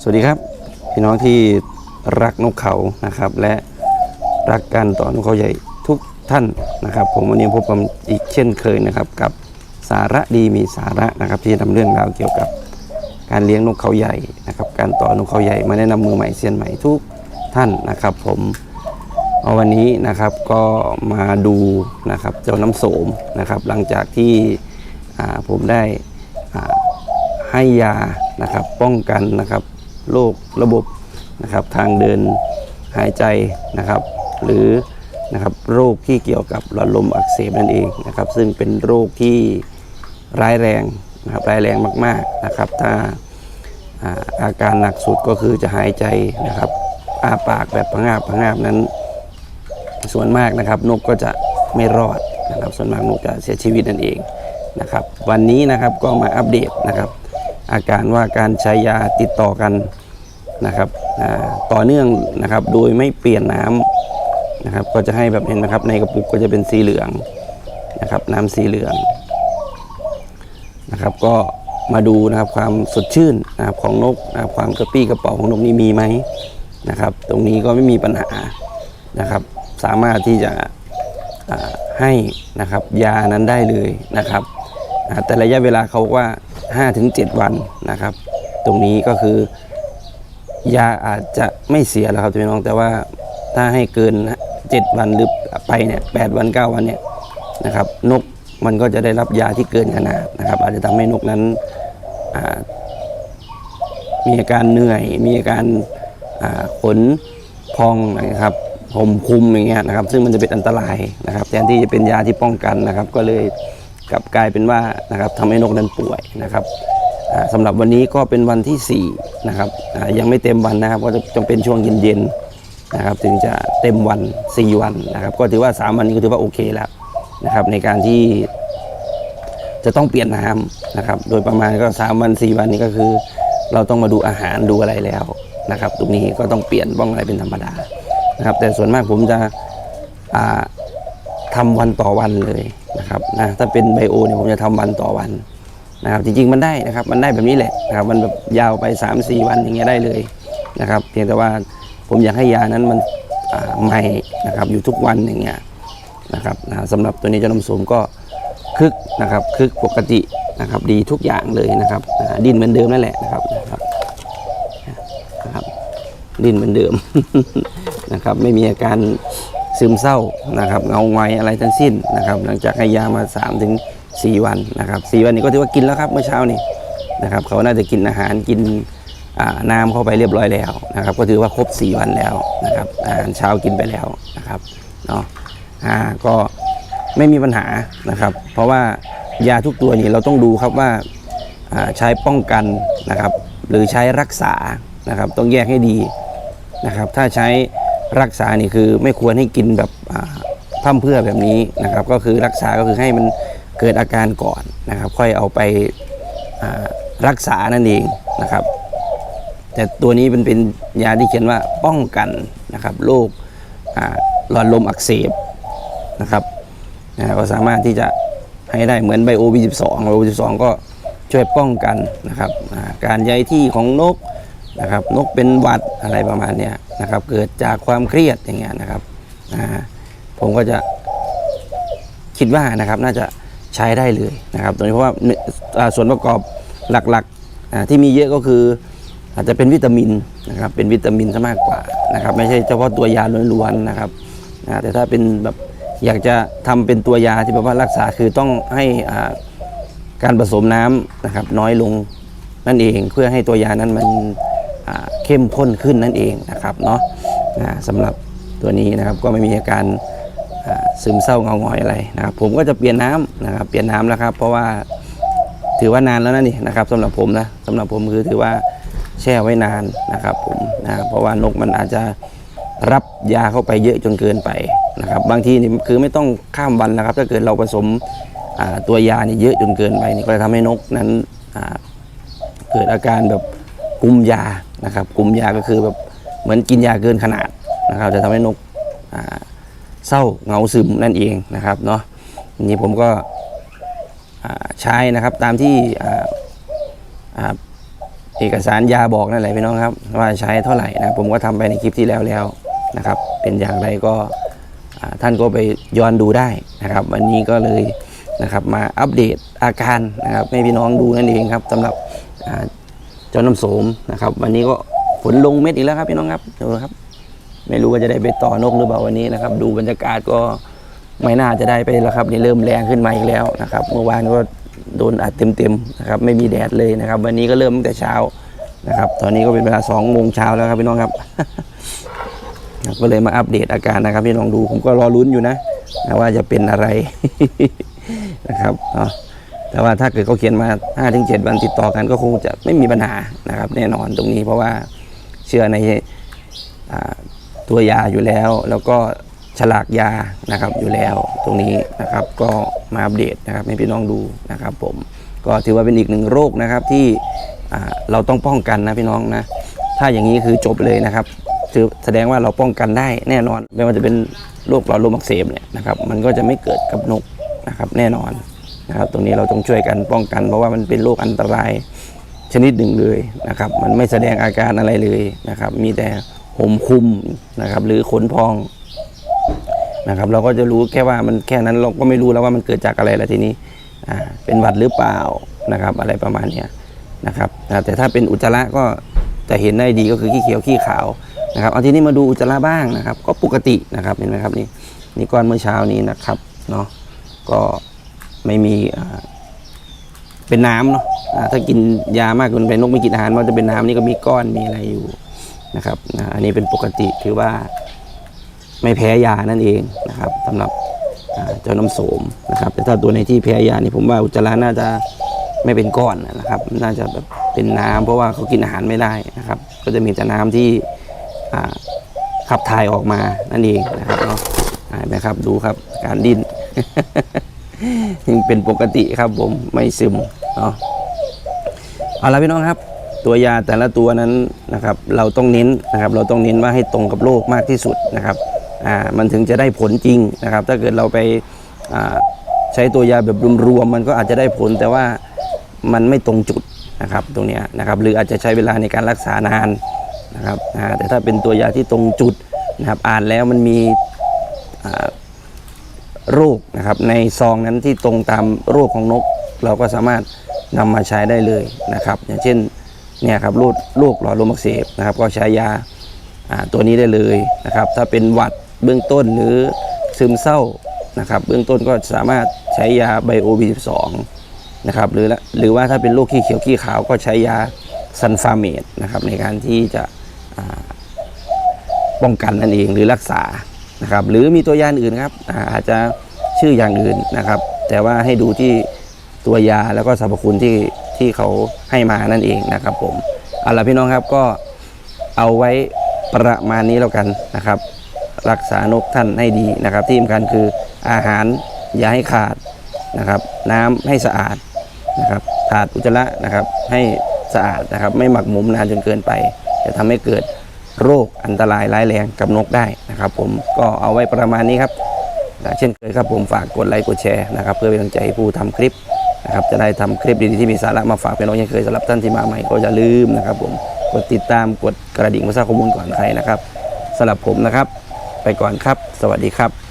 สวัสดีครับ พี่น้องที่รักนกเขานะครับ และรักการต่อนกเขาใหญ่ทุกท่านนะครับ ผมวันนี้พบกันอีกเช่นเคยนะครับ กับสาระดีมีสาระนะครับที่จะนำเรื่องราวเกี่ยวกับการเลี้ยงนกเขาใหญ่นะครับ การต่อนกเขาใหญ่มาแนะนำมือใหม่เซียนใหม่ทุกท่านนะครับ ผมเอาวันนี้นะครับก็มาดูนะครับเจ้าน้ำโสมนะครับ หลังจากที่ผมได้ให้ยานะครับป้องกันนะครับ โรคระบบนะครับทางเดินหายใจนะครับ หรือนะครับโรคที่เกี่ยวกับหลอดลมอักเสบนั่นเองนะครับ ซึ่งเป็นโรคที่ร้ายแรงนะครับร้ายแรงมากๆนะครับถ้าอาการหนักสุดก็คือจะหายใจนะครับอ้าปากแบบพงาบพงาบนั้น ส่วนมากนะครับ นกก็จะไม่รอดนะครับ ส่วนมากนกจะเสียชีวิตนั่นเองนะครับ วันนี้นะครับก็มาอัปเดตนะครับ อาการว่าการใช้ยาติดต่อกันนะครับต่อเนื่องนะครับโดยไม่เปลี่ยนน้ำนะครับ ก็จะให้แบบเห็นนะครับ ในกระปุกก็จะเป็นสีเหลืองนะครับ น้ำสีเหลืองนะครับ ก็มาดูนะครับความสดชื่นนะครับของนกนะครับความกระปี้กระเป๋าของนกนี่มีไหมนะครับ ตรงนี้ก็ไม่มีปัญหานะครับ สามารถที่จะให้นะครับยานั้นได้เลยนะครับ แต่ระยะเวลาเขาว่า 5-7 วันนะครับ ตรงนี้ก็คือยาอาจจะไม่เสียแล้วครับพี่น้องแต่ว่าถ้าให้เกิน 7 วันหรือไปเนี่ย8วัน 9 วันเนี่ยนะครับ นกมันก็จะได้รับยาที่เกินขนาดนะครับ อาจจะทำให้นกนั้นมีอาการเหนื่อย มีอาการขนพองนะครับผมคุมอย่างเงี้ยนะครับ ซึ่งมันจะเป็นอันตรายนะครับ แทนที่จะเป็นยาที่ป้องกันนะครับ ก็เลย กลับกลายเป็นว่านะครับทำให้นกนั้นป่วยนะครับอ่าสำหรับวันนี้ก็เป็นวันที่4นะครับยังไม่เต็มวันนะครับ ก็จะจำเป็นช่วงเย็นๆนะครับ ถึงจะเต็มวัน 4 วันนะครับ ก็ถือว่า 3 วันนี้ก็ถือว่าโอเคแล้วนะครับ ในการที่จะต้องเปลี่ยนน้ำนะครับ โดยประมาณก็ 3 วัน 4 วันนี้ก็คือ เราต้องมาดูอาหารดูอะไรแล้วนะครับ ตรงนี้ก็ต้องเปลี่ยนบ้องอะไรเป็นธรรมดานะครับ แต่ส่วนมากผมจะอ่าทำวันต่อวันเลย นะครับนะถ้าเป็นไบโอเนี่ยผมจะทำวันต่อวันนะครับจริงๆมันได้นะครับมันได้แบบนี้แหละนะครับมันแบบยาวไป 3-4 วันอย่างเงี้ยได้เลยนะครับเพียงแต่ว่าผมอยากให้ยานั้นมันใหม่นะครับอยู่ทุกวันอย่างเงี้ยนะครับนะสำหรับตัวนี้เจ้าน้ำสมก็คึกนะครับคึกปกตินะครับดีทุกอย่างเลยนะครับดินเหมือนเดิมนั่นแหละนะครับนะครับนะครับดินเหมือนเดิมนะครับไม่มีอาการ ซึมเศร้านะครับเงาไงอยอะไรทั้งสิ้นนะครับ หลังจากให้ยามา3ถึง4วันนะครับ4วันนี้ก็ถือว่ากินแล้วครับเมื่อเช้านี้นะครับ เขาน่าจะกินอาหารกินน้ำเข้าไปเรียบร้อยแล้วนะครับ ก็ถือว่าครบ 4 วันแล้วนะครับอาหารเช้ากินไปแล้วนะครับเนาะอ่าก็ไม่มีปัญหานะครับ เพราะว่ายาทุกตัวนี่เราต้องดูครับว่าใช้ป้องกันนะครับ หรือใช้รักษานะครับ ต้องแยกให้ดีนะครับ ถ้าใช้ รักษานี่คือไม่ควรให้กินแบบอ่าพร่ำเพื่อแบบนี้นะครับ ก็คือรักษาก็คือให้มันเกิดอาการก่อนนะครับ ค่อยเอาไปรักษานั่นเองนะครับ แต่ตัวนี้เป็นเป็นยาที่เขียนว่าป้องกันนะครับโรคหลอดลมอักเสบนะครับก็สามารถที่จะให้ได้เหมือนไบโอ B12 ไบโอ B12 ก็ช่วยป้องกันนะครับการย้ายที่ของนกนะครับนกเป็นหวัดอะไรประมาณนี้ นะครับ เกิดจากความเครียดอย่างเงี้ยนะครับอ่าผมก็จะคิดว่านะครับน่าจะใช้ได้เลยนะครับตัวนี้เพราะว่าส่วนประกอบหลักๆที่มีเยอะก็คืออาจจะเป็นวิตามินนะครับเป็นวิตามินซะมากกว่านะครับไม่ใช่เฉพาะตัวยาล้วนๆนะครับนะแต่ถ้าเป็นแบบอยากจะทำเป็นตัวยาที่แบบว่ารักษาคือต้องให้การผสมน้ำนะครับน้อยลงนั่นเองเพื่อให้ตัวยานั้นมัน เข้มข้นขึ้นนั่นเองนะครับเนาะะสำหรับตัวนี้นะครับก็ไม่มีอาการซึมเศร้าเงาหงอยอะไรนะครับ ผมก็จะเปลี่ยนน้ำนะครับเปลี่ยนน้ำแล้วครับ เพราะว่าถือว่านานแล้วนะนี่นะครับสำหรับผมนะสำหรับผมคือถือว่าแช่ไว้นานนะครับผมนะเพราะว่านกมันอาจจะรับยาเข้าไปเยอะจนเกินไปนะครับ บางทีนี่คือไม่ต้องข้ามวันนะครับ ถ้าเกิดเราผสมตัวยานี่เยอะจนเกินไปนี่ก็จะทำให้นกนั้นเกิดอาการแบบ กลุ่มยานะครับกลุ่มยาก็คือแบบเหมือนกินยาเกินขนาดนะครับจะทำให้นกเศร้าเงาซึมนั่นเองนะครับเนาะทีนี้ผมก็ใช้นะครับตามที่เอกสารยาบอกนั่นแหละพี่น้องครับว่าใช้เท่าไหร่นะผมก็ทำไปในคลิปที่แล้วแล้วนะครับ เป็นอย่างไรก็ท่านก็ไปย้อนดูได้นะครับ วันนี้ก็เลยนะครับมาอัปเดตอาการนะครับให้พี่น้องดูนั่นเองครับสำหรับ เจ้าน้ำโสมนะครับ วันนี้ก็ฝนลงเม็ดอีกแล้วครับพี่น้องครับดูนะครับ ไม่รู้ว่าจะได้ไปต่อนกหรือเปล่าวันนี้นะครับ ดูบรรยากาศก็ไม่น่าจะได้ไปแล้วครับนี่เริ่มแรงขึ้นมาอีกแล้วนะครับ เมื่อวานก็โดนอัดเต็มๆนะครับ ไม่มีแดดเลยนะครับ วันนี้ก็เริ่มตั้งแต่เช้านะครับ ตอนนี้ก็เป็นเวลาสองโมงเช้าแล้วครับพี่น้องครับ ก็เลยมาอัปเดตอาการนะครับพี่น้องดูผมก็รอลุ้นอยู่นะนะว่าจะเป็นอะไรนะครับเนาะ แต่ว่าถ้าเกิดเขาเขียนมา5-7วันติดต่อกันก็คงจะไม่มีปัญหานะครับแน่นอนตรงนี้เพราะว่าเชื่อในอตัวยาอยู่แล้ว แล้วก็ฉลากยานะครับอยู่แล้วตรงนี้นะครับก็มาอัปเดตนะครับให้พี่น้องดูนะครับ ผมก็ถือว่าเป็นอีกหนึ่งโรคนะครับที่เราต้องป้องกันนะพี่น้องนะถ้าอย่างนี้คือจบเลยนะครับคือแสดงว่าเราป้องกันได้แน่นอนไม่ว่าจะเป็นโรคหลอดลมอักเสบเนี่ยนะครับมันก็จะไม่เกิดกับนกนะครับแน่นอน นะครับ ตรงนี้เราต้องช่วยกันป้องกัน เพราะว่ามันเป็นโรคอันตรายชนิดหนึ่งเลยนะครับ มันไม่แสดงอาการอะไรเลยนะครับ มีแต่ห่มคุมนะครับ หรือขนพองนะครับ เราก็จะรู้แค่ว่ามันแค่นั้นเราก็ไม่รู้แล้วว่ามันเกิดจากอะไรแล้วทีนี้อ่าเป็นหวัดหรือเปล่านะครับ อะไรประมาณเนี้ยนะครับแต่ถ้าเป็นอุจจาระก็จะเห็นได้ดีก็คือขี้เขียวขี้ขาวนะครับเอาทีนี้มาดูอุจจาระบ้างนะครับ ก็ปกตินะครับเห็นไหมครับนี่นี่ก้อนเมื่อเช้านี้นะครับเนาะก็ ไม่มีเป็นน้ำเนาะถ้ากินยามากเกินไปนกไม่กินอาหารมันจะเป็นน้ำนี่ก็มีก้อนมีอะไรอยู่นะครับอันนี้เป็นปกติถือว่าไม่แพ้ยานั่นเองนะครับสำหรับเจ้าน้ำโสมนะครับ แต่ถ้าตัวในที่แพ้ยานี่ผมว่าอุจจาระน่าจะไม่เป็นก้อนนะครับ น่าจะแบบเป็นน้ำเพราะว่าเขากินอาหารไม่ได้นะครับ ก็จะมีแต่น้ำที่ขับถ่ายออกมานั่นเองนะครับเนาะอ่าเห็นะครับดูครับการดิ้น ยังเป็นปกติครับผมไม่ซึมเนาะเอาละพี่น้องครับ ตัวยาแต่ละตัวนั้นนะครับ เราต้องเน้นนะครับ เราต้องเน้นว่าให้ตรงกับโรคมากที่สุดนะครับอ่ามันถึงจะได้ผลจริงนะครับ ถ้าเกิดเราไปอ่าใช้ตัวยาแบบรวมๆมันก็อาจจะได้ผลแต่ว่ามันไม่ตรงจุดนะครับตรงนี้นะครับ หรืออาจจะใช้เวลาในการรักษานานนะครับแต่ถ้าเป็นตัวยาที่ตรงจุดนะครับ อ่านแล้วมันมี รคนะครับ ในซองนั้นที่ตรงตามโรคของนก เราก็สามารถนำมาใช้ได้เลยนะครับ อย่างเช่นเนี่ยครับโรคโรคหลอดลมอักเสบนะครับ ก็ใช้ยาตัวนี้ได้เลยนะครับ ถ้าเป็นหวัดเบื้องต้นหรือซึมเศร้านะครับ เบื้องต้นก็สามารถใช้ยาไบโอบีสองนะครับหรือละหรือว่าถ้าเป็นโรคขี้เขียวขี้ขาวก็ใช้ยาซันฟาเมดนะครับในการที่จะป้องกันนั่นเองหรือรักษา นะครับหรือมีตัวยาอื่นครับอาจจะชื่ออย่างอื่นนะครับ แต่ว่าให้ดูที่ตัวยาแล้วก็สรรพคุณที่ที่เขาให้มานั่นเองนะครับผมเอาละพี่น้องครับก็เอาไว้ประมาณนี้แล้วกันนะครับ รักษานกท่านให้ดีนะครับ ที่สำคัญคืออาหารอย่าให้ขาดนะครับ น้ำให้สะอาดนะครับถาดอุจจาระนะครับให้สะอาดนะครับ ไม่หมักหมมนานจนเกินไป จะทำให้เกิด โรคอันตรายร้ายแรงกับนกได้นะครับ ผมก็เอาไว้ประมาณนี้ครับนะเช่นเคยครับผมฝากกดไลค์กดแชร์นะครับ เพื่อเป็นกำลังใจให้ผู้ทำคลิปนะครับจะได้ทำคลิปดีๆที่มีสาระมาฝากพี่น้องยังเคยสำหรับท่านที่มาใหม่ก็อย่าลืมนะครับ ผมกดติดตามกดกระดิ่งเพื่อทราบข้อมูลก่อนใครนะครับสำหรับผมนะครับ ไปก่อนครับ สวัสดีครับ